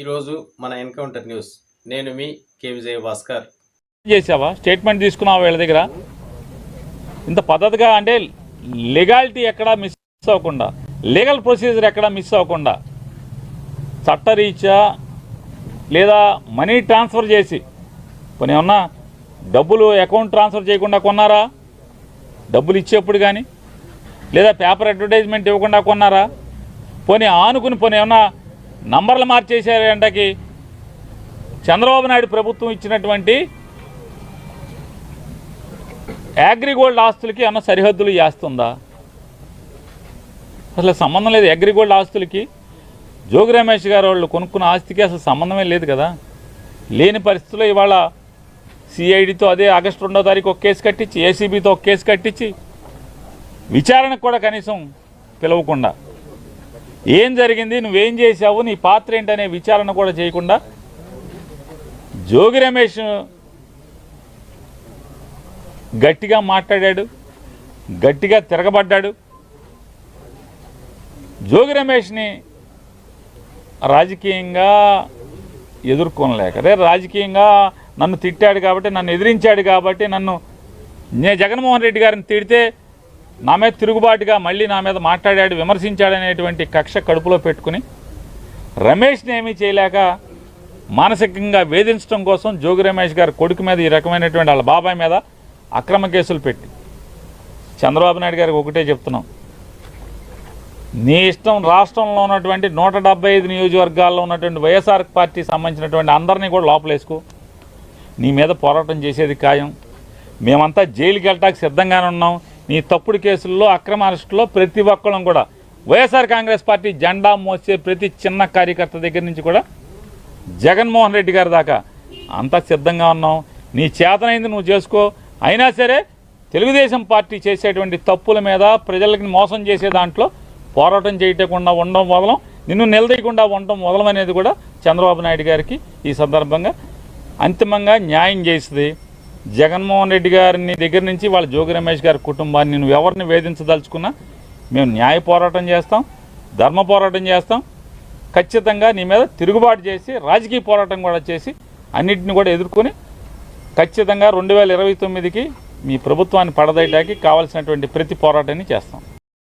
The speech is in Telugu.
ఈరోజు మన ఎన్కౌంటర్ న్యూస్. నేను మీ కే. విజయ భాస్కర్ చేసావా? స్టేట్మెంట్ తీసుకున్నావా వీళ్ళ దగ్గర? ఇంత పద్ధతిగా అంటే లీగాలిటీ ఎక్కడా మిస్ అవ్వకుండా లీగల్ ప్రొసీజర్ ఎక్కడా మిస్ అవ్వకుండా చట్టరీత్యా లేదా మనీ ట్రాన్స్ఫర్ చేసి కొన్ని ఏమన్నా డబ్బులు అకౌంట్ ట్రాన్స్ఫర్ చేయకుండా కొన్నారా? డబ్బులు ఇచ్చేప్పుడు కానీ లేదా పేపర్ అడ్వర్టైజ్మెంట్ ఇవ్వకుండా కొన్నారా? పోనీ ఆనుకుని పోనీ ఏమన్నా నంబర్లు మార్చేసారు ఎండకి. చంద్రబాబు నాయుడు ప్రభుత్వం ఇచ్చినటువంటి అగ్రిగోల్డ్ ఆస్తులకి అన్న సరిహద్దులు చేస్తుందా? అసలు సంబంధం లేదు అగ్రిగోల్డ్ ఆస్తులకి. జోగి రమేష్ గారు వాళ్ళు కొనుక్కున్న ఆస్తికి అసలు సంబంధమే లేదు కదా. లేని పరిస్థితుల్లో ఇవాళ సిఐడితో అదే ఆగస్టు రెండో తారీఖు ఒక కేసు కట్టించి ఏసీబీతో ఒక కేసు కట్టించి విచారణకు కూడా కనీసం పిలవకుండా ఏం జరిగింది? నువ్వేం చేశావు? నీ పాత్ర ఏంటనే విచారణ కూడా చేయకుండా జోగి రమేష్ గట్టిగా మాట్లాడాడు గట్టిగా తిరగబడ్డాడు. జోగి రమేష్ని రాజకీయంగా ఎదుర్కొనలేక అదే రాజకీయంగా నన్ను తిట్టాడు కాబట్టి నన్ను ఎదిరించాడు కాబట్టి నన్ను నేను జగన్మోహన్ రెడ్డి గారిని తిడితే నా మీద తిరుగుబాటుగా మళ్ళీ నా మీద మాట్లాడాడు విమర్శించాడనేటువంటి కక్ష కడుపులో పెట్టుకుని రమేష్ని ఏమీ చేయలేక మానసికంగా వేధించడం కోసం జోగి రమేష్ గారి కొడుకు మీద ఈ రకమైనటువంటి వాళ్ళ బాబాయ్ మీద అక్రమ కేసులు పెట్టి. చంద్రబాబు నాయుడు గారికి ఒకటే చెప్తున్నాం. నీ ఇష్టం రాష్ట్రంలో ఉన్నటువంటి నూట డెబ్బై ఐదు నియోజకవర్గాల్లో ఉన్నటువంటి వైఎస్ఆర్ పార్టీ సంబంధించినటువంటి అందరినీ కూడా లోపలేసుకో. నీ మీద పోరాటం చేసేది ఖాయం. మేమంతా జైలుకి వెళ్ళటానికి సిద్ధంగానే ఉన్నాం. నీ తప్పుడు కేసుల్లో అక్రమ అరెస్టులో ప్రతి ఒక్కళ్ళం కూడా. వైఎస్ఆర్ కాంగ్రెస్ పార్టీ జెండా మోసే ప్రతి చిన్న కార్యకర్త దగ్గర నుంచి కూడా జగన్మోహన్ రెడ్డి గారి దాకా అంతా సిద్ధంగా ఉన్నాం. నీ చేతనైంది నువ్వు చేసుకో. అయినా సరే తెలుగుదేశం పార్టీ చేసేటువంటి తప్పుల మీద ప్రజలకి మోసం చేసే దాంట్లో పోరాటం చేయకుండా ఉండడం వదలం. నిన్ను నిలదీయకుండా ఉండడం వదలం అనేది కూడా చంద్రబాబు నాయుడు గారికి ఈ సందర్భంగా అంతిమంగా న్యాయం చేసింది. జగన్మోహన్ రెడ్డి గారిని దగ్గర నుంచి వాళ్ళ జోగి రమేష్ గారి కుటుంబాన్ని నేను ఎవరిని వేధించదలుచుకున్నా మేము న్యాయ పోరాటం చేస్తాం ధర్మ పోరాటం చేస్తాం. ఖచ్చితంగా నీ మీద తిరుగుబాటు చేసి రాజకీయ పోరాటం కూడా చేసి అన్నింటిని కూడా ఎదుర్కొని ఖచ్చితంగా రెండు వేల ఇరవై తొమ్మిదికి మీ ప్రభుత్వాన్ని పడదయటానికి కావాల్సినటువంటి ప్రతి పోరాటాన్ని చేస్తాం.